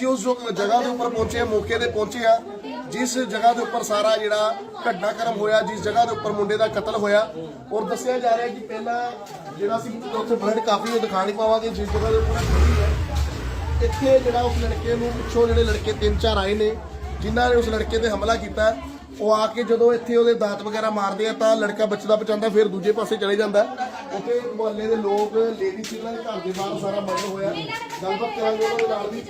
ਅਸੀਂ ਉਸ ਜਗ੍ਹਾ ਦੇ ਉੱਪਰ ਪਹੁੰਚੇ, ਮੌਕੇ ਤੇ ਪਹੁੰਚੇ ਆ ਜਿਸ ਜਗ੍ਹਾ ਦੇ ਉੱਪਰ ਸਾਰਾ ਜਿਹੜਾ ਘਟਨਾਕ੍ਰਮ ਹੋਇਆ, ਜਿਸ ਜਗ੍ਹਾ ਦੇ ਉੱਪਰ ਮੁੰਡੇ ਦਾ ਕਤਲ ਹੋਇਆ, ਔਰ ਦੱਸਿਆ ਜਾ ਰਿਹਾ ਕਿ ਪਹਿਲਾਂ ਜਿਹੜਾ ਸੀ ਉੱਥੇ ਬਲੱਡ ਕਾਫੀ ਉਹ ਦਿਖਾ ਨਹੀਂ ਪਾਵਾਂਗੇ, ਜਿਸ ਜਗ੍ਹਾ ਦੇ ਉੱਪਰ ਹੈ। ਇੱਥੇ ਜਿਹੜਾ ਉਸ ਲੜਕੇ ਨੂੰ ਪਿੱਛੋਂ ਜਿਹੜੇ ਲੜਕੇ ਤਿੰਨ ਚਾਰ ਆਏ ਨੇ, ਜਿਨ੍ਹਾਂ ਨੇ ਉਸ ਲੜਕੇ ਤੇ ਹਮਲਾ ਕੀਤਾ ਉਹ ਆ ਕੇ ਜਦੋਂ ਇੱਥੇ ਉਹਦੇ ਦਾਤ ਵਗੈਰਾ ਮਾਰਦੇ ਆ ਤਾਂ ਲੜਕਾ ਬਚਦਾ ਬਚਾਉਂਦਾ ਫਿਰ ਦੂਜੇ ਪਾਸੇ ਚਲੇ ਜਾਂਦਾ। ਹੈ। ਉੱਥੇ ਮੁਹੱਲੇ ਦੇ ਲੋਕ ਲੇਡੀ ਸੀ ਉਹਨਾਂ ਦੇ ਘਰ ਦੇ ਬਾਹਰ ਸਾਰਾ ਮਰਡਰ ਹੋਇਆ। ਗੱਲਬਾਤ ਕਰਾਂਗੇ ਉਹਨਾਂ ਦੇ ਨਾਲ ਵੀ।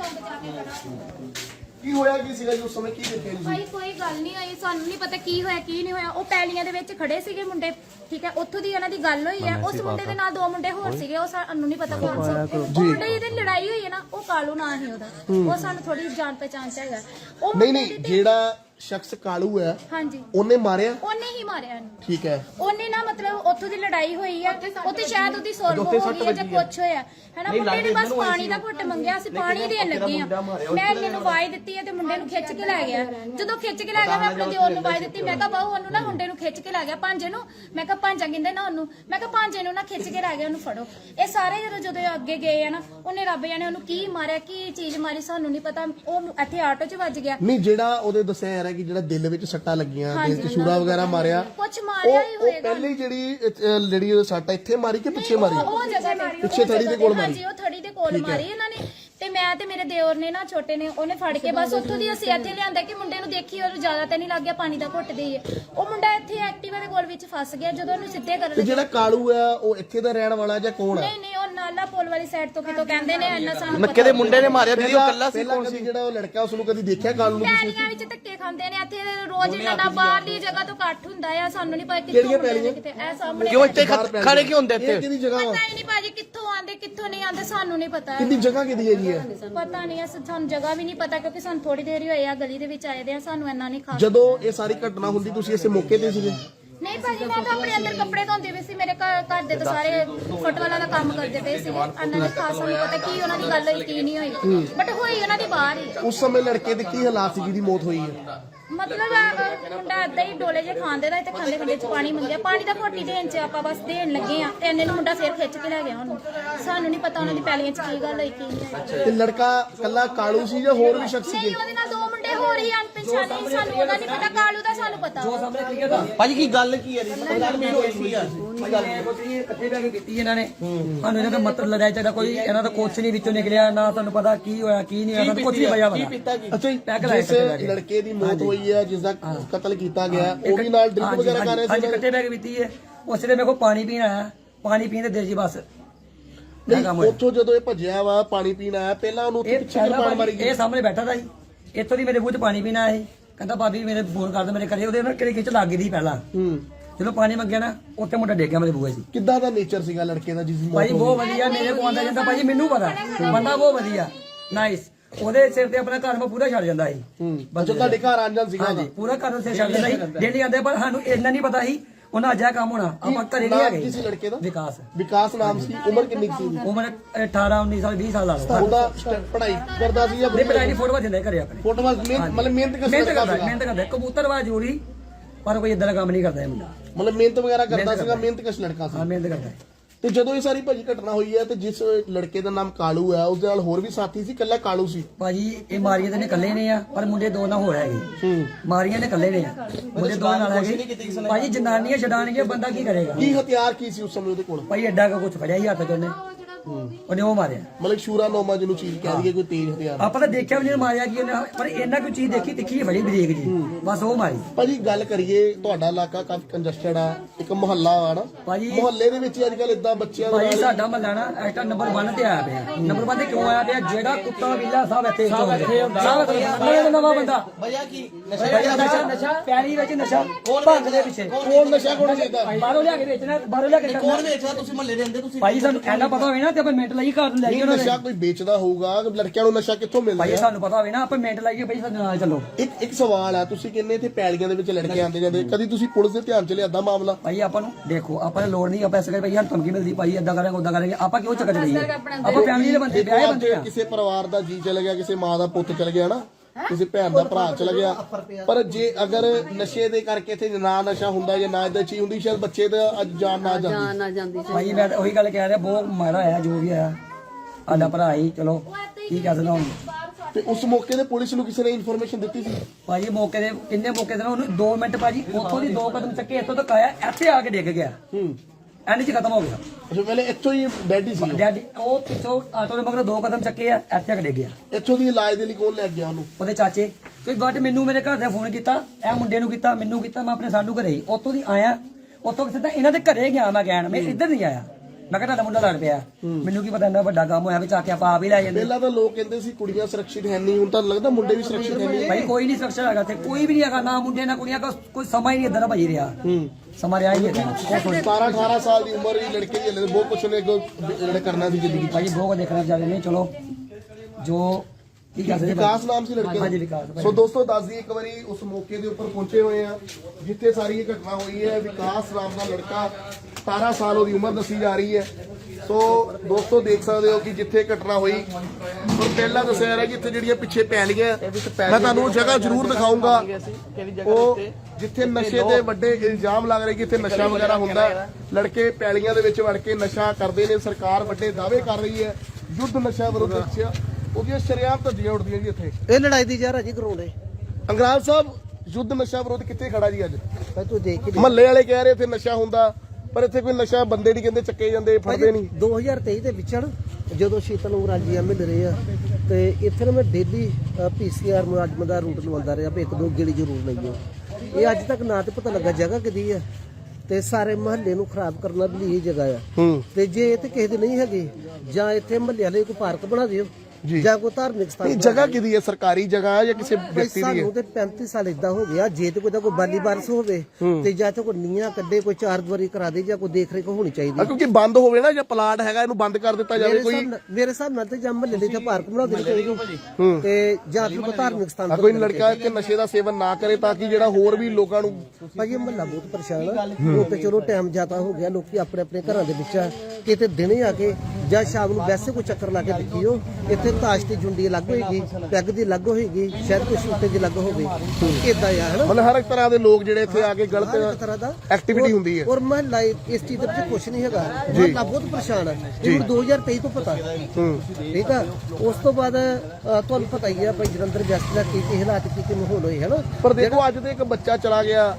ਕੀ ਹੋਇਆ ਕੀ ਸੀਗਾ ਜੀ ਉਸ ਸਮੇਂ? ਕੀ ਦੇਖਿਆ ਜੀ? ਭਾਈ ਕੋਈ ਗੱਲ ਨਹੀਂ ਹੋਈ ਸਾਨੂੰ ਨਹੀਂ ਪਤਾ ਕੀ ਹੋਇਆ ਕੀ ਨਹੀਂ ਹੋਇਆ। ਉਹ ਪੈਲੀਆਂ ਦੇ ਵਿੱਚ ਖੜੇ ਸੀਗੇ ਮੁੰਡੇ ਠੀਕ ਹੈ? ਉੱਥੋਂ ਦੀ ਉਹਨਾਂ ਦੀ ਗੱਲ ਹੋਈ ਹੈ। ਉਸ ਮੁੰਡੇ ਦੇ ਨਾਲ ਦੋ ਮੁੰਡੇ ਹੋਰ ਸੀਗੇ ਉਹ ਸਾਨੂੰ ਨਹੀਂ ਪਤਾ ਕੌਣ ਸੀ। ਉਹ ਮੁੰਡੇ ਜਿਹਦੀ ਲੜਾਈ ਹੋਈ ਹੈ ਨਾ ਉਹ ਕਾਲੂ ਨਾਂ ਹੀ ਉਹਦਾ। ਉਹ ਸਾਨੂੰ ਥੋੜੀ ਜਾਣ ਪਹਿਚਾਣ ਚ ਹੈਗਾ। ਉਹ ਨਹੀਂ ਨਹੀਂ ਜਿਹੜਾ ਸ਼ਖਸ ਕਾਲੂ ਹੈ। ਹਾਂਜੀ। ਉਹਨੇ ਮਾਰਿਆ? ਉਹਨੇ ਹੀ ਮਾਰਿਆ ਇਹਨੂੰ। ਠੀਕ ਹੈ। ਉਹਨੇ ਨਾ ਮਤਲਬ ਉੱਥੋਂ ਦੀ ਲੜਾਈ ਹੋਈ ਆ। ਉੱਥੇ ਸ਼ਾਇਦ ਉਹਦੀ ਸੋਲਵ ਹੋ ਗਈ ਹੈ ਜਾਂ ਕੁਛ ਹੋਇਆ। ਹੈਨਾ ਮੁੰਡੇ ਨੇ ਬਸ ਪਾਣੀ ਦਾ ਘੁੱਟ ਮੰਗਿਆ ਅਸੀਂ ਪਾਣੀ ਦੇਣ ਲੱਗੇ ਆ ਮੈਂ ਇਹਨੂੰ ਵਾਈ ਦਿੱਤੀ ਹੈ ਤੇ ਮੁੰਡੇ ਨੂੰ ਖਿੱਚ ਕੇ ਲੈ ਗਿਆ। ਜਦੋਂ ਖਿੱਚ ਕੇ ਲੈ ਗਿਆ ਮੈਂ ਆਪਣੇ ਦਿਓਰ ਨੂੰ ਵਾਈ ਦਿੱਤੀ। ਮੈਂ ਕਿਹਾ ਬਾਹੂ ਉਹਨੂੰ ਨਾ ਮੁੰਡੇ ਨੂੰ ਖਿੱਚ ਕੇ ਲੈ ਗਿਆ ਭਾਂਜੇ ਨੂੰ। ਮੈਂ ਕਿਹਾ ਭਾਂਜਾ ਕਹਿੰਦੇ ਨਾ ਉਹਨੂੰ। ਮੈਂ ਕਿਹਾ ਭਾਂਜੇ ਨੂੰ ਨਾ ਖਿੱਚ ਕੇ ਲੈ ਗਿਆ ਉਹਨੂੰ ਫੜੋ। ਇਹ ਸਾਰੇ ਜਦੋਂ ਜਦੋਂ ਅੱਗੇ ਗਏ ਆ ਨਾ ਉਹਨੇ ਰੱਬ ਜਾਣੇ ਉਹਨੂੰ ਕੀ ਮਾਰਿਆ ਕੀ ਚੀਜ਼ ਮਾਰੀ ਸਾਨੂੰ ਨਹੀਂ ਪਤਾ। ਉਹ ਇੱਥੇ ਆਟੋ 'ਚ ਵੱਜ ਗਿਆ। ਨਹੀਂ ਜਿਹੜਾ ਉਹਦੇ ਦੱਸਿਆ ਰਿਹਾ ਕਿ ਜਿਹੜਾ ਦਿਲ ਵਿੱਚ ਸੱਟਾਂ ਲੱਗੀਆਂ। ਦਿਲ 'ਚ ਛੁਰਾ ਵਗੈਰਾ ਮਾਰਿਆ। ਕੁਛ ਉਹ ਮਾਰਿਆ ਹੀ ਉਹ ਹੋਏਗਾ। ਪਹਿਲੀ ਜਿਹੜੀ ਅਹ, ਲੜੀ ਉਹ ਸੱਟ ਇੱਥੇ ਮਾਰੀ ਕਿ ਪਿੱਛੇ ਮਾਰੀ ਉਹ ਉਹ ਜਗ੍ਹਾ ਪਿੱਛੇ ਉਹ ਥੜੀ ਦੇ ਕੋਲ ਮਾਰੀ। ਹਾਂਜੀ ਉਹ ਥੜੀ ਦੇ ਕੋਲ ਮਾਰੀ ਇਹਨਾਂ ਨੇ। ਤੇ ਮੈਂ ਤੇ ਮੇਰੇ ਦਿਓਰ ਨੇ ਨਾ ਛੋਟੇ ਨੇ ਉਹਨੇ ਫੜ ਕੇ ਬਸ ਉੱਥੋਂ ਦੀ ਅਸੀਂ ਇੱਥੇ ਲਿਆਂਦਾ ਕਿ ਮੁੰਡੇ ਨੂੰ ਦੇਖੀ ਉਹਨੂੰ ਜ਼ਿਆਦਾ ਤੇ ਨਹੀਂ ਲੱਗ ਗਿਆ ਪਾਣੀ ਦਾ ਘੁੱਟ ਦੇਈਏ ਉਹ ਮੁੰਡਾ ਇੱਥੇ ਐਕਟਿਵਾ ਦੇ ਕੋਲ ਵਿੱਚ ਫਸ ਗਿਆ ਜਦੋਂ ਉਹਨੂੰ ਸਿੱਧੇ ਕਰਨ ਤੇ ਲੱਗੇ। ਜਿਹੜਾ ਕਾਲੂ ਹੈ ਉਹ ਇੱਥੇ ਦਾ ਰਹਿਣ ਵਾਲਾ ਜਾਂ ਕੌਣ ਹੈ? ਨਹੀਂ ਨਹੀਂ ਉਹ ਨਾਲਾ ਪੁਲ ਵਾਲੀ ਸਾਈਡ ਤੋਂ ਕਿਤੋਂ ਕਹਿੰਦੇ ਨੇ ਇੰਨਾ ਸਾਨੂੰ ਨੱਕੇ ਦੇ ਮੁੰਡੇ ਨੇ ਮਾਰਿਆ ਦੀਦੀ ਉਹ ਕੱਲਾ ਸੀ ਪਹਿਲਾਂ ਕਦੀ ਜਿਹੜਾ ਉਹ ਲੜਕਾ ਉਸ ਨੂੰ ਕਦੀ ਦੇਖਿਆ ਕਾਲੂ ਨੂੰ ਤੁਸੀਂ ਪੈਲੀਆਂ ਵਿੱਚ ਧੱਕੇ ਖਾਂਦੇ ਨੇ ਇੱਥੇ ਰੋਜ਼ ਇਹਨਾਂ ਦਾ ਬਾਹਰਲੀ ਜਗ੍ਹਾ ਤੋਂ ਇਕੱਠ ਹੁੰਦਾ ਆ ਸਾਨੂੰ ਨਹੀਂ ਪਤਾ ਕਿੱਥੋਂ ਨੇ? ਕਿਤੇ ਇਹ ਸਾਹਮਣੇ ਕਿਉਂ ਇੱਥੇ ਖ- ਖੜੇ ਕਿਉਂ ਹੁੰਦੇ ਇਹ ਇੱਥੇ? ਕਿਹਦੀ ਜਗ੍ਹਾ ਵਾ? ਪਤਾ ਹੀ ਨਹੀਂ ਭਾਜੀ ਕਿੱਥੋਂ ਆਂਦੇ ਕਿੱਥੋਂ ਨਹੀਂ ਆਂਦੇ ਸਾਨੂੰ ਨਹੀਂ ਪਤਾ। ਕਿੰਨੀ ਜਗ੍ਹਾ ਕਿਹਦੀ ਹੈਗੀ ਹੈ ਪਤਾ ਨਹੀਂ ਅਸ ਸਾਨੂੰ ਜਗ੍ਹਾ ਵੀ ਨਹੀਂ ਪਤਾ ਕਿਉਂਕਿ ਸਾਨੂੰ ਥੋੜੀ ਦੇਰ ਹੀ ਹੋਈ ਆ ਗਲੀ ਦੇ ਵਿੱਚ ਆਏ ਦੇ ਆ ਸਾਨੂੰ ਇੰਨਾ ਨਹੀਂ ਖਾਸ ਜਦੋਂ ਇਹ ਸਾਰੀ ਘਟਨਾ ਹੁੰਦੀ ਤੁਸੀਂ ਇਸੇ ਮੌਕੇ ਤੇ ਸੀਗੇ? ਨਹੀਂ ਭਾਜੀ ਮੈਂ ਤਾਂ ਆਪਣੇ ਅੰਦਰ ਕੱਪੜੇ ਧੋਂਦੇ ਪਈ ਸੀ ਮੇਰੇ ਘਰ ਘਰ ਦੇ ਤਾਂ ਸਾਰੇ ਫੁੱਟਵਾਲਾ ਦਾ ਕੰਮ ਕਰਦੇ ਪਏ ਸੀਗੇ ਅੰਨਾ ਨਹੀਂ ਖਾਸ ਸਾਨੂੰ ਪਤਾ ਕੀ ਉਹਨਾਂ ਦੀ ਗੱਲ ਹੋਈ ਕੀ ਨਹੀਂ ਹੋਈ। ਬਟ ਹੋਈ ਉਹਨਾਂ ਦੀ ਬਾਹਰ ਹੀ। ਉਸ ਸਮੇਂ ਲੜਕੇ ਦੇ ਕੀ ਹਾਲਾਤ ਸੀ ਜਿਹਦੀ ਮੌਤ ਹੋਈ ਹੈ? ਮਤਲਬ ਅਹ, ਮੁੰਡਾ ਏਦਾਂ ਹੀ ਡੋਲੇ ਜੇ ਖਾਂਦੇ ਦਾ ਤੇ ਖਾਂਦੇ ਖਾਂਦੇ ਚ ਪਾਣੀ ਮੰਗਿਆ। ਪਾਣੀ ਦਾ ਘੋਟੀ ਦੇਣ ਚ ਆਪਾਂ ਬਸ ਦੇਣ ਲੱਗੇ ਆ। ਤੇ ਇੰਨੇ ਨੂੰ ਮੁੰਡਾ ਫੇਰ ਖਿੱਚ ਕੇ ਲੈ ਗਿਆ ਉਹਨੂੰ। ਸਾਨੂੰ ਨਹੀਂ ਪਤਾ ਉਹਨਾਂ ਦੀ ਪੈਲੀਆਂ ਚ ਕੀ ਗੱਲ ਹੋਈ ਕੀ ਨਹੀਂ ਹੋਈ। ਤੇ ਲੜਕਾ ਕੱਲਾ ਕਾਲੂ ਸੀ ਜਾਂ ਹੋਰ ਵੀ ਸ਼ਖਸ ਨਹੀਂ ਸੀਗੇ? ਉਹਦੇ ਨਾਲ ਦੋ ਹੋਰ ਹੀ ਅਣਪਛਾਤੇ ਸਾਨੂੰ ਉਹਦਾ ਨਹੀਂ ਪਤਾ ਕਾਲੂ ਦਾ ਸਾਨੂੰ ਪਤਾ। ਭਾਜੀ ਕੀ ਗੱਲ ਕੀ ਹੈ ਜੀ? ਗੱਲ ਮੇਨ ਹੋਈ ਸੀ। ਆ ਇਕੱਠੇ ਬੈ ਕੇ ਕੀਤੀ ਇਹਨਾਂ ਨੇ। ਸਾਨੂੰ ਇਹਨਾਂ ਦਾ ਮਤਲਬ ਲੜਾਈ ਚਾਹੀਦਾ ਕੋਈ ਇਹਨਾਂ ਦਾ ਕੁਛ ਨਹੀਂ ਵਿੱਚੋਂ ਨਿਕਲਿਆ ਨਾ ਤੁਹਾਨੂੰ ਪਤਾ ਕੀ ਹੋਇਆ ਕੀ ਨਹੀਂ ਹੋਇਆ ਸਾਨੂੰ ਕੁਛ ਨਹੀਂ। ਪਤਾ ਅੱਛਾ ਜੀ, ਪੈਗ ਲਾਏ ਜਿਸ ਕੱਟੇ ਲੈ ਕੇ। ਲੜਕੇ ਦੀ ਮੌਤ ਹੋਈ ਹੈ ਜਿਸ ਦਾ ਕਤਲ ਕੀਤਾ ਗਿਆ ਉਹ ਵੀ ਨਾਲ ਡਰਿੰਕ ਹਾਂਜੀ, ਵਗੈਰਾ ਕਰ ਰਹੇ ਹਾਂਜੀ ਸੀ ਇਕੱਠੇ ਬੈ ਕੇ ਪੀਤੀ ਹੈ। ਉਸੇ ਦੇ ਮੇਰੇ ਕੋਲ ਪਾਣੀ ਪੀਣ ਆਇਆ। ਪਾਣੀ ਪੀਣ ਦੇ ਦਿਲ ਜੀ ਬਸ। ਉੱਥੋਂ ਜਦੋਂ ਇਹ ਭੱਜਿਆ ਵਾ ਪਾਣੀ ਪੀਣ ਆਇਆ ਪਹਿਲਾਂ ਉਹਨੂੰ ਉੱਥੇ ਇਹ ਪਿੱਛੇ ਕਿਰਪਾਨ ਮਾਰੀ ਗਈ। ਇਹ ਸਾਹਮਣੇ ਬੈਠਾ था ਜੀ। ਇੱਥੋਂ ਦੀ ਮੇਰੇ ਮੂੰਹ 'ਚ ਪਾਣੀ ਪੀਣਾ ਸੀ ਕਹਿੰਦਾ ਭਾਬੀ ਮੇਰੇ ਫੋਨ ਕਰ ਦੇ ਮੇਰੇ ਘਰੇ ਉਹਦੇ ਨਾਲ ਕਿਹੜੇ ਖਿੱਚ ਲੱਗ ਗਈ ਸੀ ਪਹਿਲਾਂ। ਹੂੰ। ਜਦੋਂ ਪਾਣੀ ਮੰਗਿਆ ਨਾ ਉੱਥੇ ਮੁੰਡਾ ਡੇਗ ਗਿਆ ਮੇਰੇ ਬੂਹੇ 'ਚ। ਕਿੱਦਾਂ ਦਾ ਨੇਚਰ ਸੀਗਾ ਲੜਕੇ ਦਾ ਜਿਸ ਦੀ ਮੌਤ ਭਾਈ ਬਹੁਤ ਵਧੀਆ ਮੇਰੇ ਕੋਲ ਆਂਦਾ ਜਾਂਦਾ ਭਾਈ ਮੈਨੂੰ ਪਤਾ। ਬੰਦਾ ਬਹੁਤ ਵਧੀਆ। ਨਾਈਸ ਉਹਦੇ ਸਿਰ ਤੇ ਆਪਣਾ ਘਰ ਮੈਂ ਪੂਰਾ ਛੱਡ ਜਾਂਦਾ ਸੀ। ਹੂੰ। ਬੱਚਾ ਤੁਹਾਡੇ ਘਰ ਆਂਜਲ ਸੀਗਾ ਹਾਂਜੀ ਪੂਰਾ ਘਰ ਸਿਰ ਛੱਡ ਜਾਂਦਾ ਸੀ। ਡੇਲੀ ਆਂਦੇ ਪਰ ਸਾਨੂੰ ਇੰਨਾ ਨਹੀਂ ਪਤਾ ਸੀ ਉਹਨਾਂ ਅੱਜ ਇਹ ਕੰਮ ਹੋਣਾ। ਆਪਾਂ ਘਰੇ ਨਹੀਂ ਨਾਮ ਹੈਗੇ। ਕੀ ਸੀ ਲੜਕੇ ਦਾ? ਵਿਕਾਸ। ਵਿਕਾਸ ਨਾਮ ਸੀ। ਉਮਰ ਕਿੰਨੀ ਕੁ ਸੀ ਉਹਦੀ? ਉਮਰ 18 19 ਸਾਲ 20 ਸਾਲ ਦਾ ਉਹਦਾ ਸਟ- ਪੜ੍ਹਾਈ ਕਰਦਾ ਸੀ ਜਾਂ ਨਹੀਂ ਪੜਾਈ ਦੀ ਫੋਟੋ ਦਿੰਦੇ ਘਰੇ ਆਪਣੇ। ਫੋਟੋ ਮਿਹਨਤ ਮਤਲਬ ਮਿਹਨਤ ਕਰ ਮਿਹਨਤ ਕਰਦਾ ਸੀਗਾ ਮਿਹਨਤ ਕਰਦਾ। ਕਬੂਤਰ ਵਾ ਜ਼ਰੂਰੀ ਪਰ ਕੋਈ ਇਦਾਂ ਦਾ ਕੰਮ ਨਹੀਂ ਕਰਦਾ ਇਹ ਮੁੰਡਾ। ਮਤਲਬ ਮਿਹਨਤ ਵਗੈਰਾ ਕਰਦਾ ਸੀਗਾ ਕਰਦਾ। ਮਿਹਨਤ ਕਸ਼ ਲੜਕਾ ਹਾਂ ਸੀ ਮਿਹਨਤ ਕਰਦਾ। ਹੈ। ਤੇ ਜਦੋਂ ਇਹ ਸਾਰੀ ਭਾਜੀ ਘਟਨਾ ਹੋਈ ਹੈ ਤੇ ਜਿਸ ਲੜਕੇ ਦਾ ਨਾਮ ਕਾਲੂ ਹੈ ਉਸ ਦੇ ਨਾਲ ਹੋਰ ਵੀ ਸਾਥੀ ਸੀ ਇਕੱਲਾ ਕਾਲੂ ਸੀ? ਭਾਜੀ ਇਹ ਮਾਰੀਆਂ ਤੇ ਨੇ ਇਕੱਲੇ ਨੇ ਆ ਪਰ ਮੁੰਡੇ ਦੋ ਨਾ ਹੋ ਹੈਗੇ। ਹੂੰ। ਮਾਰੀਆਂ ਨੇ ਇਕੱਲੇ ਨੇ ਆ। ਮੁੰਡੇ ਦੋ ਨਾਲ ਹੈਗੇ। ਭਾਜੀ ਜਨਾਨੀਆਂ ਛਡਾਣਗੇ ਬੰਦਾ ਕੀ ਕਰੇਗਾ? ਕੀ ਹਥਿਆਰ ਕੀ ਸੀ ਉਸ ਸਮੇਂ ਉਹਦੇ ਕੋਲ? ਭਾਈ ਐਡਾ ਕੁਝ ਫੜਿਆ ਹੀ ਹੱਥ ਚ ਉਹਨੇ। ਉਹਨੇ ਉਹ ਮਾਰਿਆ। ਮਤਲਬ ਸ਼ੂਰਾ ਨੋਮਾ ਜਿਹਨੂੰ ਚੀਜ਼ ਕਹਿ ਦਈਏ ਕੋਈ ਤੇਜ਼ ਹਥਿਆਰ। ਆਪਾਂ ਤਾਂ ਦੇਖਿਆ ਵੀ ਨਹੀਂ ਮਾਰਿਆ ਕੀ ਉਹਨੇ ਪਰ ਇਹਨਾਂ ਕੋਈ ਚੀਜ਼ ਦੇਖੀ ਤਿੱਖੀ ਬੜੀ ਬਰੀਕ ਜੀ ਬਸ ਉਹ ਮਾਰੀ। ਭਾਜੀ ਗੱਲ ਕਰੀਏ ਤੁਹਾਡਾ ਇਲਾਕਾ ਕਾਫੀ ਕੰਜਸਟਡ ਆ ਇੱਕ ਮੁਹੱਲਾ ਆ ਨਾ। ਭਾਜੀ ਮੁਹੱਲੇ ਦੇ ਵਿੱਚ ਅੱਜ ਕੱਲ ਇਦਾਂ ਬੱਚਿਆਂ ਦੇ ਭਾਈ ਨਾਲ ਸਾਡਾ ਮਹੱਲਾ ਨਾ ਐਕਟਰ ਨੰਬਰ 1 ਤੇ ਆਇਆ ਪਿਆ। ਨੰਬਰ 1 ਤੇ ਕਿਉਂ ਆਇਆ ਪਿਆ? ਜਿਹੜਾ ਕੁੱਤਾ ਬਿੱਲਾ ਸਭ ਇੱਥੇ ਸਭ ਇੱਥੇ ਹੁੰਦਾ। ਨਵਾਂ ਬੰਦਾ। ਭਈਆ ਕੀ? ਨਸ਼ਾ ਨਸ਼ਾ ਨਸ਼ਾ। ਪੈਰੀ ਵਿੱਚ ਨਸ਼ਾ। ਭੰਗ ਦੇ ਪਿੱਛੇ। ਕੋਲ ਨਸ਼ਾ ਕੋਣ ਚਾਹੀਦਾ ਬਾਹਰੋਂ ਲਿਆ ਕੇ ਵੇਚਣਾ ਬਾਹਰੋਂ ਲਿਆ ਕੇ ਕੌਣ ਵੇਚਦਾ? ਤੁਸੀਂ ਮਹੱਲੇ ਦੇ ਅੰਦਰ ਤੁਸੀਂ ਭਾਈ ਸਾਨੂੰ ਐਨਾ ਪਤਾ ਹੋਵੇ ਨਾ ਤੇ ਆਪਾਂ ਮਿੰਟ ਲਈ ਘਰ ਨੂੰ ਲੈ ਨਹੀਂ ਕੇ ਉਹਨਾਂ ਨਸ਼ਾ ਕੋਈ ਵੇਚਦਾ ਹੋਊਗਾ ਲੜਕਿਆਂ ਨੂੰ ਨਸ਼ਾ ਕਿੱਥੋਂ ਮਿਲਦਾ ਭਾਈ ਹੈ? ਸਾਨੂੰ ਪਤਾ ਹੋਵੇ ਨਾ ਆਪਾਂ ਮਿੰਟ ਲਾਈਏ ਭਾਈ ਸਾਡੇ ਨਾਲ ਚੱਲੋ। ਇੱਕ ਇੱਕ ਸਵਾਲ ਆ ਤੁਸੀਂ ਇੱਥੇ ਪੈਲੀਆਂ ਦੇ ਵਿੱਚ ਲੜਕੇ ਆਉਂਦੇ ਜਾਂਦੇ ਕਦੀ ਤੁਸੀਂ ਪੁਲਿਸ ਦੇ ਧਿਆਨ ਚ ਲਿਆਦਾ ਮਾਮਲਾ? ਭਾਈ ਆਪਾਂ ਨੂੰ ਦੇਖੋ ਆਪਾਂ ਨੂੰ ਲੋੜ ਨਹੀਂ ਆਪਾਂ ਐਸੇ ਕਰ ਭਾਈ ਸਾਨੂੰ ਧਮਕੀ ਮਿਲਦੀ ਭਾਈ ਏਦਾਂ ਕਰਾਂਗੇ ਉਦਾਂ ਕਰਾਂਗੇ ਆਪਾਂ ਕਿਉਂ ਚੱਕਰ ਚੜੀਏ ਆਪਾਂ ਫੈਮਿਲੀ ਦੇ ਬੰਦੇ ਵਿਆਹੇ ਅੱਜ ਬੰਦੇ ਆ। ਕਿਸੇ ਪਰਿਵਾਰ ਦਾ ਜੀ ਚਲ ਗਿਆ ਕਿਸੇ ਮਾਂ ਦਾ ਪੁੱਤ ਚਲ ਗਿਆ ਨਾ ਕਿਸੇ ਭੈਣ ਦਾ ਭਰਾ ਚਲ ਗਿਆ। ਪਰ ਜੇ ਅਗਰ ਨਸ਼ੇ ਦੇ ਕਰਕੇ ਇੱਥੇ ਨਾ ਨਸ਼ਾ ਹੁੰਦਾ ਜਾਂ ਨਾ ਇਦਾਂ ਚੀਜ਼ ਹੁੰਦੀ ਸ਼ਾਇਦ ਬੱਚੇ ਦਾ ਅੱਜ ਜਾਨ ਨਾ ਜਾਂਦੀ। ਭਾਈ ਮੈਂ ਤਾਂ ਉਹੀ ਗੱਲ ਕਹਿ ਰਿਹਾ ਬਹੁਤ ਮਾੜਾ ਆਇਆ ਜੋ ਵੀ ਆਇਆ। ਸਾਡਾ ਭਰਾ ਹੀ ਚਲੋ ਕੀ ਕਰ ਸਕਦਾ ਹੁਣ? ਤੇ ਉਸ ਮੌਕੇ ਤੇ ਪੁਲਿਸ ਨੂੰ ਕਿਸੇ ਨੇ ਇਨਫੋਰਮੇਸ਼ਨ ਦਿੱਤੀ ਸੀ? ਭਾਜੀ ਮੌਕੇ ਦੇ ਕਿੰਨੇ ਮੌਕੇ ਦੇ ਨਾ ਉਹਨੂੰ 2 ਮਿੰਟ ਭਾਜੀ ਉੱਥੋਂ ਦੀ ਦੋ ਕਦਮ ਚੱਕੇ ਇੱਥੋਂ ਤੱਕ ਆਇਆ ਇੱਥੇ ਆ ਕੇ ਡਿੱਗ ਗਿਆ। ਹੂੰ। ਐਂਡ 'ਚ ਖਤਮ ਹੋ ਗਿਆ। ਅੱਛਾ ਪਹਿਲੇ ਇੱਥੋਂ ਹੀ ਡੈਡ ਹੀ ਸੀ ਡੈਡੀ ਉਹ ਪਿੱਛੋਂ ਆਟੋ ਦੇ ਮਗਰ ਦੋ ਕਦਮ ਚੱਕੇ ਆ ਇੱਥੇ ਆ ਕੇ ਡਿੱਗ ਗਿਆ। ਇੱਥੋਂ ਦੀ ਇਲਾਜ ਦੇ ਲਈ ਕੌਣ ਲੈ ਕੇ ਗਿਆ ਉਹਨੂੰ? ਉਹਦੇ ਚਾਚੇ। ਕੋਈ ਬਟ ਮੈਨੂੰ ਮੇਰੇ ਘਰ ਦੇ ਫੋਨ ਕੀਤਾ ਇਹ ਮੁੰਡੇ ਨੂੰ ਕੀਤਾ ਮੈਨੂੰ ਕੀਤਾ ਮੈਂ ਆਪਣੇ ਸਾਡੂ ਘਰੇ ਹੀ। ਉੱਥੋਂ ਦੀ ਆਇਆ ਉੱਥੋਂ ਸਿੱਧਾ ਇਹਨਾਂ ਦੇ ਘਰੇ ਗਿਆ ਮੈਂ ਕਹਿਣ ਮੈਂ ਇੱਧਰ ਨਹੀਂ ਆਇਆ। ਮੈਂ ਕਿਹਾ ਤੁਹਾਡਾ ਮੁੰਡਾ ਲੜ ਪਿਆ। ਮੈਨੂੰ ਕੀ ਪਤਾ ਇੰਨਾ ਵੱਡਾ ਕੰਮ ਹੋਇਆ ਵੀ ਚੱਕ ਕੇ ਆਪਾਂ ਆਪ ਹੀ ਲੈ ਜਾਂਦੇ। ਪਹਿਲਾਂ ਤਾਂ ਲੋਕ ਕਹਿੰਦੇ ਸੀ ਕੁੜੀਆਂ ਸੁਰੱਖਿਤ ਹੈ ਨਹੀਂ ਹੁਣ ਤਾਂ ਲੱਗਦਾ ਮੁੰਡੇ ਵੀ ਸੁਰੱਖਿਤ ਹੈ ਨਹੀਂ। ਭਾਈ ਕੋਈ ਨਹੀਂ ਸੁਰੱਖਿਆ ਹੈਗਾ ਤੇ ਕੋਈ ਵੀ ਨਹੀਂ ਹੈਗਾ ਨਾ ਮੁੰਡੇ ਨਾ ਕੁੜੀਆਂ ਦਾ ਕੋਈ ਸਮਾਂ ਹੀ ਨਹੀਂ ਇਦਾਂ ਦਾ ਭਾਈ ਰਿਹਾ। ਹੂੰ। ਸਮਾਂ ਰਿਹਾ ਹੀ ਨਹੀਂ। 17 18 ਸਾਲ ਦੀ ਉਮਰ ਵੀ ਲੜਕੇ ਦੀ ਹਲੇ ਬਹੁਤ ਕੁਛ ਨੇ ਅੱਗੋਂ ਜਿਹੜੇ ਕਰਨਾ ਸੀ ਜ਼ਿੰਦਗੀ 'ਚ। ਭਾਈ ਬਹੁਤ ਦੇਖਣਾ ਚਾਹਦੇ ਨੇ ਚਲੋ। ਜੋ ਵਿਕਾਸ ਨਾਮ ਸੀ ਲੜਕੇ ਹਾਂਜੀ, ਦਾ ਵਿਕਾਸ। ਸੋ ਦੋਸਤੋ ਦੱਸ ਦਈਏ ਇੱਕ ਵਾਰੀ ਉਸ ਮੌਕੇ ਦੇ ਉੱਪਰ ਪਹੁੰਚੇ ਹੋਏ ਆ ਜਿੱਥੇ ਸਾਰੀ ਇਹ ਘਟਨਾ ਹੋਈ ਹੈ। ਵਿਕਾਸ ਨਾਮ ਦਾ ਲੜਕਾ 17 ਸਾਲ ਉਹਦੀ ਉਮਰ ਦੱਸੀ ਜਾ ਰਹੀ ਹੈ। ਸੋ ਦੋਸਤੋ ਦੇਖ ਸਕਦੇ ਹੋ ਕਿ ਜਿੱਥੇ ਘਟਨਾ ਹੋਈ ਔਰ ਪਹਿਲਾਂ ਦੱਸਿਆ ਜਾ ਰਿਹਾ ਕਿ ਇੱਥੇ ਜਿਹੜੀਆਂ ਪਿੱਛੇ ਪੈਲੀਆਂ ਮੈਂ ਤੁਹਾਨੂੰ ਉਹ ਜਗ੍ਹਾ ਜ਼ਰੂਰ ਦਿਖਾਊਂਗਾ। ਉਹ ਜਿੱਥੇ ਨਸ਼ੇ ਦੇ ਵੱਡੇ ਇਲਜ਼ਾਮ ਲੱਗ ਰਹੇ ਕਿ ਇੱਥੇ ਨਸ਼ਾ ਵਗੈਰਾ ਹੁੰਦਾ ਹੈ। ਲੜਕੇ ਪੈਲੀਆਂ ਦੇ ਵਿੱਚ ਵੜ ਕੇ ਨਸ਼ਾ ਕਰਦੇ ਨੇ ਸਰਕਾਰ ਵੱਡੇ ਦਾਅਵੇ ਕਰ ਰਹੀ ਹੈ। ਯੁੱਧ ਨਸ਼ਾ ਵਿਰੁੱਧ ਉਹਦੀਆਂ ਸ਼ਰਿਆਮ ਧੱਜੀਆਂ ਉੱਡਦੀਆਂ ਜੀ ਇੱਥੇ ਇਹ ਲੜਾਈ ਦੀ ਯਾਰ ਅਜੀ ਕਰਾਉਂਦੇ ਅੰਗਰਾਜ ਸਾਹਿਬ ਯੁੱਧ ਨਸ਼ਾ ਵਿਰੋਧ ਕਿੱਥੇ ਖੜਾ ਜੀ ਅੱਜ? ਭਾਈ ਤੂੰ ਦੇਖ ਕੇ ਮਹੱਲੇ ਵਾਲੇ ਕਹਿ ਰਹੇ ਇੱਥੇ ਨਸ਼ਾ ਹੁੰਦਾ ਪਰ ਇੱਥੇ ਕੋਈ ਨਸ਼ਾ ਬੰਦੇ ਨਹੀਂ ਕਹਿੰਦੇ ਚੱਕੇ ਜਾਂਦੇ ਫੜਦੇ ਨਹੀਂ। 2023 ਦੇ ਵਿੱਚ ਨਾ ਜਦੋਂ ਸ਼ੀਤਲ ਉਰਾਜੀ ਆ ਮਿਲ ਰਹੇ ਆ ਤੇ ਇੱਥੇ ਨਾ ਮੈਂ ਡੇਲੀ ਪੀਸੀਆਰ ਮੁਲਾਜ਼ਮ ਦਾ ਰੂਟ ਲਵਾਉਂਦਾ ਰਿਹਾ ਵੀ ਇੱਕ ਦੋ ਗਿਲੀ ਜ਼ਰੂਰ ਲਈਓ। ਇਹ ਅੱਜ ਤੱਕ ਨਾ ਤੇ ਪਤਾ ਲੱਗਾ ਜਗ੍ਹਾ ਕਿਦੀ ਆ ਤੇ ਸਾਰੇ ਮਹੱਲੇ ਨੂੰ ਖਰਾਬ ਕਰਨਾ ਵੀ ਲਈ ਇਹ ਜਗ੍ਹਾ ਆ। ਹੂੰ। ਤੇ ਜੇ ਇੱਥੇ ਕਿਸੇ ਦੀ ਨਹੀਂ ਹੈਗੀ ਜਾਂ ਇੱਥੇ ਮਹੱਲੇ ਵਾਲੇ ਕੋਈ ਪਾਰਕ ਬਣਾ ਦਿਓ ਜਾਂ। ਕੋਈ ਧਾਰਮਿਕ ਸਥਾਨ ਇਹ ਜਗ੍ਹਾ ਕਿਹਦੀ ਹੈ? ਸਰਕਾਰੀ ਜਗ੍ਹਾ ਹੈ ਜਾਂ ਕਿਸੇ ਭਾਈ ਵਿਅਕਤੀ ਦੀ ਹੈ? ਸਾਨੂੰ ਤੇ 35 ਸਾਲ ਇਦਾਂ ਹੋ ਗਿਆ ਜੇ ਤੇ ਕੋਈ ਦਾ ਕੋਈ ਬਾਲੀ ਬਾਰਸ ਹੋਵੇ ਤੇ ਜਾਂ ਤੇ ਕੋਈ ਨੀਆਂ ਕੱਢੇ ਕੋਈ ਚਾਰ ਦੀਵਾਰੀ ਕਰਾ ਦੇ ਜਾਂ ਕੋਈ ਦੇਖ ਰੇਖ ਹੋਣੀ ਚਾਹੀਦੀ ਆ ਕਿਉਂਕਿ ਬੰਦ ਹੋਵੇ ਨਾ ਜਾਂ ਪਲਾਟ ਹੈਗਾ ਇਹਨੂੰ ਬੰਦ ਕਰ ਦਿੱਤਾ ਜਾਵੇ ਮੇਰੇ ਕੋਈ। ਹਿਸਾਬ ਨਾਲ ਮੇਰੇ ਹਿਸਾਬ ਨਾਲ ਤੇ ਜਾਂ ਮਹੱਲੇ ਦੇ ਇੱਥੇ ਪਾਰਕ ਬਣਾ ਦੇਣੀ ਚਾਹੀਦੀ ਤੇ ਜਾਂ ਫਿਰ ਕੋਈ ਧਾਰਮਿਕ ਸਥਾਨ ਆ ਕੋਈ ਲੜਕਾ ਇੱਥੇ ਨਸ਼ੇ ਦਾ ਸੇਵਨ ਨਾ ਕਰੇ ਤਾਂ ਕਿ ਜਿਹੜਾ ਹੋਰ ਵੀ ਲੋਕਾਂ ਨੂੰ ਭਾਈ ਇਹ ਮਹੱਲਾ ਬਹੁਤ ਪਰੇਸ਼ਾਨ ਆ। ਹੁਣ ਤੇ ਚਲੋ ਟਾਈਮ ਜ਼ਿਆਦਾ ਹੋ ਗਿਆ ਲੋਕੀ ਆਪਣੇ ਆਪਣੇ ਘਰਾਂ ਦੇ ਵਿੱਚ ਆ। ਕਿਤੇ ਦਿਨੇ ਆ ਕੇ ਜਾਂ ਸ਼ਾਮ ਨੂੰ ਵੈਸੇ ਕੋਈ ਚੱਕਰ ਲਾ ਕੇ ਦੇਖੀਓ ਇੱਥੇ ਤਾਸ਼ ਦੀ ਜੁੰਡੀ ਅਲੱਗ ਹੋਏਗੀ ਪੈਗ ਦੀ ਅਲੱਗ ਹੋਏਗੀ ਸ਼ਾਇਦ ਕੋਈ ਸ਼ੂਟੇ ਦੀ ਅਲੱਗ ਹੋਵੇ। ਇਦਾਂ ਆ ਹਨਾ? ਮਤਲਬ ਹਰ ਇੱਕ ਤਰ੍ਹਾਂ ਦੇ ਲੋਕ ਜਿਹੜੇ ਇੱਥੇ ਆ ਕੇ ਹਰ ਇੱਕ ਗਲਤ ਤਰ੍ਹਾਂ ਦਾ ਐਕਟੀਵਿਟੀ ਹੁੰਦੀ ਹੈ। ਔਰ ਮਹੱਲਾ ਇਸ ਚੀਜ਼ ਦੇ ਵਿੱਚ ਕੁਝ ਨਹੀਂ ਹੈਗਾ। ਮਹੱਲਾ ਬਹੁਤ ਪਰੇਸ਼ਾਨ ਹੈ ਇਹ ਹੁਣ 2023 ਤੋਂ ਪਤਾ। ਠੀਕ ਆ? ਉਸ ਤੋਂ ਬਾਅਦ ਅ, ਤੁਹਾਨੂੰ ਪਤਾ ਹੀ ਆ ਭਾਈ ਜਲੰਧਰ ਵੈਸਟ ਦਾ ਕੀ ਕੀ ਹਾਲਾਤ ਕੀ ਕੀ ਮਾਹੌਲ ਹੋਏ ਹਨਾ? ਪਰ ਦੇਖੋ ਅੱਜ ਤੇ ਇੱਕ ਬੱਚਾ ਚਲਾ ਗਿਆ।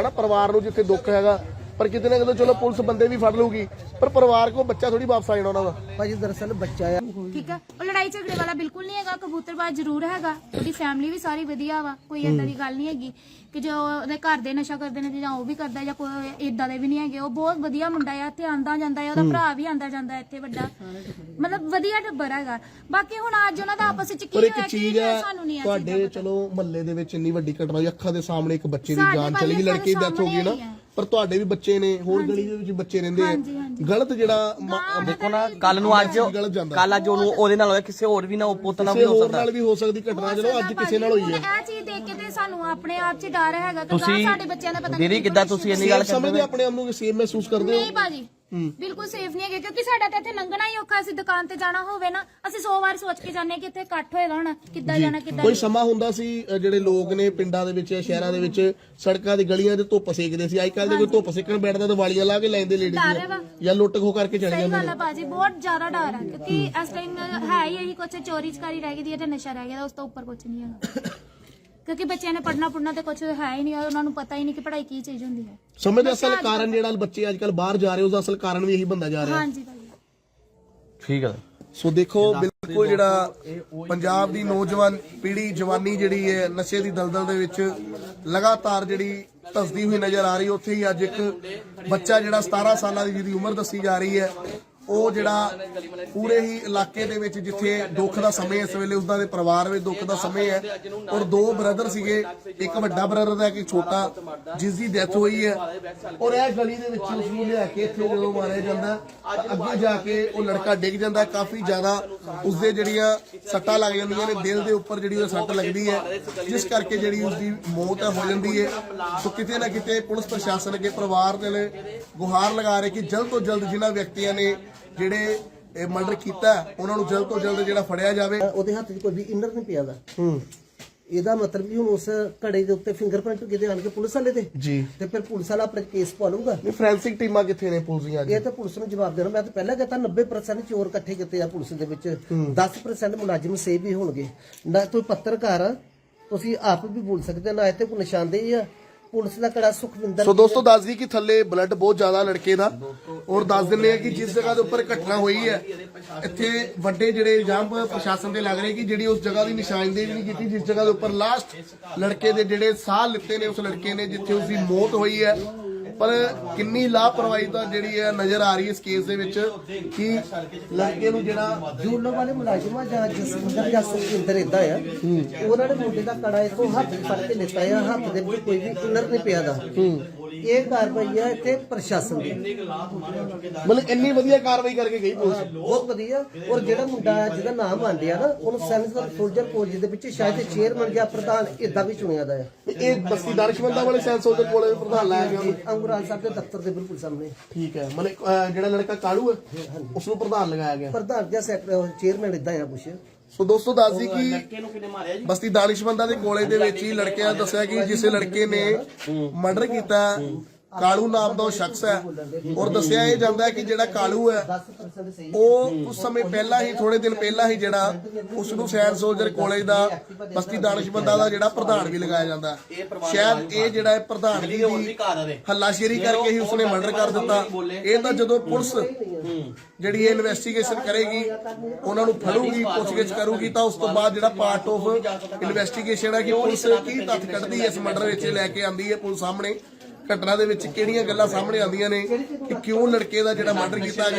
ਹਨਾ ਪਰਿਵਾਰ ਨੂੰ ਜਿੱਥੇ ਦੁੱਖ ਹੈਗਾ ਪਰ ਕਿਤੇ ਨਾ ਕਿਤੇ ਚਲੋ ਪੁਲਿਸ ਬੰਦੇ ਵੀ ਫੜ ਲਊਗੀ। ਪਰ ਪਰਿਵਾਰ ਕੋ ਬੱਚਾ ਥੋੜੀ ਵਾਪਸ ਆ ਜਾਣਾ ਉਹਨਾਂ ਦਾ। ਭਾਜੀ ਦਰਅਸਲ ਬੱਚਾ ਆ। ਠੀਕ ਹੈ ਉਹ ਲੜਾਈ ਝਗੜੇ ਵਾਲਾ ਬਿਲਕੁਲ ਨਹੀਂ ਹੈਗਾ ਕਬੂਤਰਬਾਜ਼ ਜ਼ਰੂਰ ਹੈਗਾ। ਉਹਦੀ ਫੈਮਿਲੀ ਵੀ ਸਾਰੀ ਵਧੀਆ ਵਾ ਕੋਈ ਏਦਾਂ ਦੀ ਗੱਲ ਨਹੀਂ ਹੈਗੀ ਕਿ ਜੋ ਉਹਦੇ ਘਰ ਦੇ ਨਸ਼ਾ ਕਰਦੇ ਨੇ ਜਾਂ ਉਹ ਵੀ ਕਰਦਾ ਜਾਂ ਕੋਈ ਏਦਾਂ ਦੇ ਵੀ ਨਹੀਂ ਹੈਗੇ। ਉਹ ਬਹੁਤ ਵਧੀਆ ਮੁੰਡਾ ਆ ਇੱਥੇ ਆਂਦਾ ਜਾਂਦਾ ਹੈ ਉਹਦਾ ਭਰਾ ਵੀ ਆਂਦਾ ਜਾਂਦਾ ਇੱਥੇ ਵੱਡਾ। ਮਤਲਬ ਵਧੀਆ ਟੱਬਰ ਹੈਗਾ। ਬਾਕੀ ਹੁਣ ਅੱਜ ਉਹਨਾਂ ਦਾ ਆਪਸ ਵਿੱਚ ਕੀ ਪਰ ਇੱਕ ਹੋਇਆ ਕੀ ਚੀਜ਼ ਹੋਇਆ ਹੈ ਸਾਨੂੰ ਨਹੀਂ ਤੁਹਾਡੇ ਚਲੋ ਮਹੱਲੇ ਦੇ ਵਿੱਚ ਇੰਨੀ ਵੱਡੀ ਘਟਨਾ ਹੋਈ ਅੱਖਾਂ ਦੇ ਸਾਹਮਣੇ ਇੱਕ ਬੱਚੇ ਦੀ ਜਾਨ ਚਲੀ ਗਈ ਲੜਕੇ ਦੀ ਡੈਥ ਹੋ ਗਈ ਨਾ। ਪਰ ਤੁਹਾਡੇ ਵੀ ਬੱਚੇ ਨੇ ਹੋਰ ਗਲੀ ਦੇ ਵਿੱਚ ਬੱਚੇ ਰਹਿੰਦੇ ਆ। ਹਾਂਜੀ। ਗਲਤ ਜਿਹੜਾ ਮ- ਦੇਖੋ ਨਾ ਕੱਲ ਨੂੰ ਅੱਜ ਗਲਤ ਜਾਂਦਾ। ਕੱਲ ਅੱਜ ਉਹਨੂੰ ਉਹਦੇ ਨਾਲ ਹੋਇਆ ਕਿਸੇ ਹੋਰ ਵੀ ਨਾ ਉਹ ਪੁੱਤ ਨਾਲ ਵੀ ਕਿਸੇ ਹੋ ਹੋਰ ਸਕਦਾ। ਨਾਲ ਵੀ ਹੋ ਸਕਦੀ ਘਟਨਾ ਜਦੋਂ ਅੱਜ ਕਿਸੇ ਨਾਲ ਹੋਈ ਹੈ। ਇਹ ਚੀਜ਼ ਦੇਖ ਕੇ ਤੇ ਸਾਨੂੰ ਆਪਣੇ ਆਪ 'ਚ ਡਰ ਹੈਗਾ ਕਿ ਗਾਂ ਸਾਡੇ ਬੱਚਿਆਂ ਦਾ ਪਤਾ ਦੀਦੀ ਕਿੱਦਾਂ ਤੁਸੀਂ ਇੰਨੀ ਗੱਲ ਕਰਦੇ ਸਮਝਦੇ ਆਪਣੇ ਆਪ ਨੂੰ ਸੇਫ ਮਹਿਸੂਸ ਕਰਦੇ ਹੋ? ਨਹੀਂ ਬਾਜੀ ਬਿਲਕੁਲ ਸੇਫ ਨਹੀਂ ਹੈਗੇ ਕਿਉਂਕਿ ਸਾਡਾ ਤਾਂ ਇੱਥੇ ਲੰਘਣਾ ਹੀ ਔਖਾ ਅਸੀਂ ਦੁਕਾਨ ਤੇ ਜਾਣਾ ਹੋਵੇ ਨਾ ਅਸੀਂ 100 ਵਾਰ ਸੋਚ ਕੇ ਜਾਂਦੇ ਹਾਂ ਕਿ ਇੱਥੇ ਇਕੱਠ ਹੋਏਗਾ ਹੁਣ ਕਿੱਦਾਂ ਜਾਣਾ ਕਿੱਦਾਂ ਕੋਈ ਸਮਾਂ ਹੁੰਦਾ ਸੀ ਅ, ਜਿਹੜੇ ਲੋਕ ਨੇ ਪਿੰਡਾਂ ਦੇ ਵਿੱਚ ਸ਼ਹਿਰਾਂ ਦੇ ਵਿੱਚ ਸੜਕਾਂ ਦੀ ਗਲੀਆਂ 'ਚ ਧੁੱਪ ਸੇਕਦੇ ਸੀ ਅੱਜ ਕੱਲ ਦੇ ਕੋਈ ਧੁੱਪ ਸੇਕਣ ਬੈਠਦਾ ਤਾਂ ਵਾਲੀਆਂ ਲਾ ਕੇ ਲੈਂਦੇ ਡਰ ਹੈ ਵਾ। ਲੇਡੀਜ਼ ਜਾਂ ਲੁੱਟ ਖੋ ਕਰਕੇ ਚਲੇ ਸਹੀ ਜਾਂਦੇ ਗੱਲ ਹੈ ਬਾਜੀ ਬਹੁਤ ਜ਼ਿਆਦਾ ਡਰ ਹੈ। ਕਿਉਂਕਿ ਇਸ ਟਾਈਮ ਹੈ ਹੀ ਇਹੀ ਕੁਛ ਚੋਰੀ ਚਕਾਰੀ ਰਹਿ ਗਈ ਦੀ ਹੈ ਤੇ ਨਸ਼ਾ ਰਹਿ ਗਿਆ ਉਸ ਤੋਂ ਉੱਪਰ ਕੁਝ ਨਹੀਂ ਹੈਗਾ। ਕਿਉਂਕਿ ਬੱਚਿਆਂ ਨੇ ਪੜਨਾ ਪੜਨਾ ਤੇ ਕੁਝ ਹੈ ਹੀ ਨਹੀਂ ਉਹਨਾਂ ਨੂੰ ਪਤਾ ਹੀ ਨਹੀਂ ਕਿ ਪੜ੍ਹਾਈ ਕੀ ਚੀਜ਼ ਹੁੰਦੀ ਹੈ। ਸਮਝਦੇ ਅਸਲ ਕਾਰਨ ਜਿਹੜਾ ਬੱਚੇ ਅੱਜ ਕੱਲ ਬਾਹਰ ਜਾ ਰਹੇ ਉਸ ਦਾ ਅਸਲ ਕਾਰਨ ਵੀ ਇਹੀ ਬੰਦਾ ਜਾ ਰਿਹਾ। ਹਾਂਜੀ ਬਾਜੀ ਠੀਕ ਹੈ ਸੋ ਦੇਖੋ ਬਿਲਕੁਲ ਜਿਹੜਾ ਪੰਜਾਬ ਦੀ ਨੌਜਵਾਨ ਪੀੜ੍ਹੀ ਜਵਾਨੀ ਜਿਹੜੀ ਹੈ ਨਸ਼ੇ ਦੀ ਦਲਦਲ ਦੇ ਵਿੱਚ ਲਗਾਤਾਰ ਜਿਹੜੀ ਧਸਦੀ ਹੋਈ ਨਜ਼ਰ ਆ ਰਹੀ ਉੱਥੇ ਹੀ ਅੱਜ ਇੱਕ ਬੱਚਾ ਜਿਹੜਾ 17 ਸਾਲਾਂ ਦੀ ਜਿਹਦੀ ਉਮਰ ਦੱਸੀ ਜਾ ਰਹੀ ਹੈ ਉਹ ਜਿਹੜਾ ਪੂਰੇ ਹੀ ਇਲਾਕੇ ਦੇ ਵਿੱਚ ਜਿੱਥੇ ਦੁੱਖ ਦਾ ਸਮੇਂ ਇਸ ਵੇਲੇ, ਉਸਦਾ ਦੇ ਪਰਿਵਾਰ ਵਿੱਚ ਦੁੱਖ ਦਾ ਸਮੇਂ ਹੈ। ਔਰ ਦੋ ਬ੍ਰਦਰ ਸੀਗੇ, ਇੱਕ ਵੱਡਾ ਬ੍ਰਦਰ ਹੈ ਇੱਕ ਛੋਟਾ, ਜਿਸ ਦੀ ਡੈਥ ਹੋਈ ਹੈ। ਔਰ ਇਹ ਗਲੀ ਦੇ ਵਿੱਚ ਉਸ ਨੂੰ ਲਿਆ ਕੇ ਇੱਥੇ ਜਦੋਂ ਮਾਰਿਆ ਜਾਂਦਾ ਅੱਗੇ ਜਾ ਕੇ ਉਹ ਲੜਕਾ ਡਿੱਗ ਜਾਂਦਾ। ਕਾਫੀ ਜ਼ਿਆਦਾ ਉਸਦੇ ਜਿਹੜੀਆਂ ਸੱਟਾਂ ਲੱਗ ਜਾਂਦੀਆਂ ਨੇ, ਦਿਲ ਦੇ ਉੱਪਰ ਜਿਹੜੀ ਉਹ ਸੱਟ ਲੱਗਦੀ ਹੈ, ਜਿਸ ਕਰਕੇ ਜਿਹੜੀ ਉਸਦੀ ਮੌਤ ਹੈ ਹੋ ਜਾਂਦੀ ਹੈ। ਸੋ ਕਿਤੇ ਨਾ ਕਿਤੇ ਪੁਲਿਸ ਪ੍ਰਸ਼ਾਸਨ ਅੱਗੇ ਪਰਿਵਾਰ ਦੇ ਲਈ ਗੁਹਾਰ ਲਗਾ ਰਹੇ ਕਿ ਜਲਦ ਤੋਂ ਜਲਦ ਜਿਨ੍ਹਾਂ ਵਿਅਕਤੀਆਂ ਨੇ ਜਿਹੜੇ ਮਰਡਰ ਕੀਤਾ ਉਹਨਾਂ ਨੂੰ ਜਲਦ ਤੋਂ ਜਲਦ ਜਿਹੜਾ ਫੜਿਆ ਜਾਵੇ। ਉਹਦੇ ਹੱਥ 'ਚ ਕੋਈ ਵੀ ਇਨਰ ਨਹੀਂ ਪਿਆ ਦਾ। ਹੂੰ। ਇਹਦਾ ਮਤਲਬ ਵੀ ਹੁਣ ਉਸ ਘੜੇ ਦੇ ਉੱਤੇ ਫਿੰਗਰਪ੍ਰਿੰਟ ਕਿਤੇ ਆਣ ਕੇ ਪੁਲਿਸ ਵਾਲੇ ਦੇ। ਜੀ। ਤੇ ਫਿਰ ਪੁਲਿਸ ਵਾਲਾ ਆਪਣਾ ਕੇਸ ਪਾ ਲਊਗਾ। ਨਹੀਂ ਫੋਰੈਂਸਿਕ ਟੀਮਾਂ ਕਿੱਥੇ ਨੇ ਪੁਲਿਸ ਦੀਆਂ ਇਹ ਤਾਂ ਪੁਲਿਸ ਨੂੰ ਜਵਾਬ ਦੇਣਾ। ਮੈਂ ਤਾਂ ਪਹਿਲਾਂ ਕਹਤਾ 90% ਚੋਰ ਇਕੱਠੇ ਕੀਤੇ ਆ ਪੁਲਿਸ ਦੇ ਵਿੱਚ। 10% ਮੁਲਾਜ਼ਮ ਸੇਵ ਵੀ ਹੋਣਗੇ। ਨਾ ਕੋਈ ਪੱਤਰਕਾਰ ਤੁਸੀਂ ਆਪ ਵੀ ਬੋਲ ਸਕਦੇ ਨਾ ਇੱਥੇ ਕੋਈ ਨਿਸ਼ਾਨਦੇਹੀ ਆ। ਪੁਲਿਸ ਦਾ ਕੜਾ ਸੁਖਵਿੰਦਰ ਸੋ ਦੋਸਤੋ ਦੱਸ ਦਈ ਕਿ ਥੱਲੇ ਬਲੱਡ ਬਹੁਤ ਜ਼ਿਆਦਾ ਲੜਕੇ ਦਾ। ਔਰ ਦੱਸ ਦਿੰਦੇ ਆ ਕਿ ਜਿਸ ਜਗ੍ਹਾ ਦੇ ਉੱਪਰ ਘਟਨਾ ਹੋਈ ਹੈ ਇੱਥੇ ਵੱਡੇ ਜਿਹੜੇ ਇਲਜ਼ਾਮ ਪ੍ਰਸ਼ਾਸਨ ਦੇ ਲੱਗ ਰਹੇ ਕਿ ਜਿਹੜੀ ਉਸ ਜਗ੍ਹਾ ਦੀ ਨਿਸ਼ਾਨਦੇਹੀ ਨਹੀਂ ਕੀਤੀ ਜਿਸ ਜਗ੍ਹਾ ਦੇ ਉੱਪਰ ਲਾਸਟ ਲੜਕੇ ਦੇ ਜਿਹੜੇ ਸਾਹ ਲਿੱਤੇ ਨੇ ਉਸ ਲੜਕੇ ਨੇ ਜਿੱਥੇ ਉਸ ਦੀ ਮੌਤ ਹੋਈ ਹੈ। ਪਰ ਕਿੰਨੀ ਲਾਪਰਵਾਹੀ ਤਾਂ ਜਿਹੜੀ ਹੈ ਨਜ਼ਰ ਆ ਰਹੀ ਹੈ ਇਸ ਕੇਸ ਦੇ ਵਿੱਚ ਕਿ ਲੜਕੇ ਨੂੰ ਜਿਹੜਾ ਜੂਲੋ ਵਾਲੇ ਮੁਲਾਜ਼ਮਾਂ ਜਾਂ ਜਸਵਿੰਦਰ ਜਾਂ ਸੁਖਵਿੰਦਰ ਇਦਾਂ ਆ ਉਹਨਾਂ ਨੇ ਮੁੰਡੇ ਦਾ ਕੜਾ ਇਥੋਂ ਹੱਥ 'ਚ ਫੜ ਕੇ ਲਿੱਤਾ ਆ ਹੱਥ ਦੇ ਵਿੱਚ ਕੋਈ ਵੀ ਕਿਲਰ ਨਹੀਂ ਪਿਆ ਦਾ। ਇਹ ਕਾਰਵਾਈ ਆ ਇੱਥੇ ਪ੍ਰਸ਼ਾਸਨ ਦੀ। ਮਤਲਬ ਇੰਨੀ ਵਧੀਆ ਕਾਰਵਾਈ ਕਰਕੇ ਗਈ ਪੁਲਿਸ। ਬਹੁਤ ਵਧੀਆ। ਔਰ ਜਿਹੜਾ ਮੁੰਡਾ ਜਿਹਦਾ ਨਾਮ ਆਂਦਿਆ ਨਾ ਉਹਨੂੰ ਸੈਂਟਰ ਸੋਲਜਰ ਕੋਲਜ ਦੇ ਵਿੱਚ ਸ਼ਾਇਦ ਚੇਅਰਮੈਨ ਜਾਂ ਪ੍ਰਧਾਨ ਇਦਾਂ ਵੀ ਚੁਣਿਆ ਦਾ ਹੈ। ਇਹ ਬਸਤੀ ਦਾਨਿਸ਼ਮੰਦਾਂ ਵਾਲੇ ਸੈਂਸ ਉਹਦੇ ਕੋਲੇ ਪ੍ਰਧਾਨ ਲਾਇਆ ਗਿਆ। ਅੰਗੁਰਾਲ ਸਾਹਿਬ ਦੇ ਦਫ਼ਤਰ ਦੇ ਬਿਲਕੁਲ ਸਾਹਮਣੇ। ਠੀਕ ਹੈ ਮਤਲਬ ਜਿਹੜਾ ਲੜਕਾ ਕਾਲੂ ਹੈ ਉਸ ਨੂੰ ਪ੍ਰਧਾਨ ਲਗਾਇਆ ਗਿਆ। ਪ੍ਰਧਾਨ ਜਾਂ ਸੈਕਟਰੀ ਚੇਅਰਮੈਨ ਇਦਾਂ ਆ ਕੁਛ। ਸੋ ਦੋਸਤੋ ਦੱਸਦੀ ਕਿ ਬਸਤੀ ਦਾਨਿਸ਼ਮੰਦਾਂ ਦੇ ਕੋਲੇ ਦੇ ਵਿੱਚ ਹੀ ਲੜਕਿਆਂ ਦੱਸਿਆ ਕਿ ਜਿਸ ਲੜਕੇ ਨੇ ਮਰਡਰ ਕੀਤਾ ਕਾਲੂ ਨਾਮ ਦਾ ਉਹ ਸ਼ਖਸ ਹੈ। ਔਰ ਦੱਸਿਆ ਇਹ ਜਾਂਦਾ ਹੈ ਕਿ ਜਿਹੜਾ ਕਾਲੂ ਹੈ 10% ਸਹੀ ਉਹ ਕੁਝ ਸਮੇਂ ਪਹਿਲਾਂ ਹੀ ਥੋੜੇ ਦਿਨ ਪਹਿਲਾਂ ਹੀ ਜਿਹੜਾ ਉਸ ਨੂੰ ਸੈਨ ਸੋਲਜਰ ਕਾਲਜ ਦਾ ਬਸਤੀ ਦਾਨਿਸ਼ਮੰਦਾਂ ਦਾ ਜਿਹੜਾ ਪ੍ਰਧਾਨ ਵੀ ਲਗਾਇਆ ਜਾਂਦਾ। ਸ਼ਾਇਦ ਇਹ ਜਿਹੜਾ ਹੈ ਪ੍ਰਧਾਨਗੀ ਦੀ ਹੱਲਾਸ਼ੇਰੀ ਕਰਕੇ ਹੀ ਉਸਨੇ ਮਰਡਰ ਕਰ ਦਿੱਤਾ। ਇਹ ਤਾਂ ਜਦੋਂ ਪੁਲਿਸ ਜਿਹੜੀ ਇਹ ਇਨਵੈਸਟੀਗੇਸ਼ਨ ਕਰੇਗੀ ਉਹਨਾਂ ਨੂੰ ਫੜੂਗੀ ਪੁੱਛਗਿੱਛ ਕਰੂਗੀ ਤਾਂ ਉਸ ਤੋਂ ਬਾਅਦ ਜਿਹੜਾ ਪਾਰਟ ਆਫ ਇਨਵੈਸਟੀਗੇਸ਼ਨ ਹੈ ਕਿ ਪੁਲਿਸ ਕੀ ਤੱਥ ਕੱਢਦੀ ਹੈ ਇਸ ਮਰਡਰ ਵਿੱਚ ਲੈ ਕੇ ਆਂਦੀ ਹੈ ਪੁਲਿਸ ਸਾਹਮਣੇ? ਘਟਨਾ ਦੇ ਵਿੱਚ ਕਿਹੜੀਆਂ ਗੱਲਾਂ ਸਾਹਮਣੇ ਆਉਂਦੀਆਂ ਨੇ? ਕਿ ਕਿਉਂ ਲੜਕੇ ਦਾ ਜਿਹੜਾ ਮਰਡਰ ਕੀਤਾ ਗਿਆ?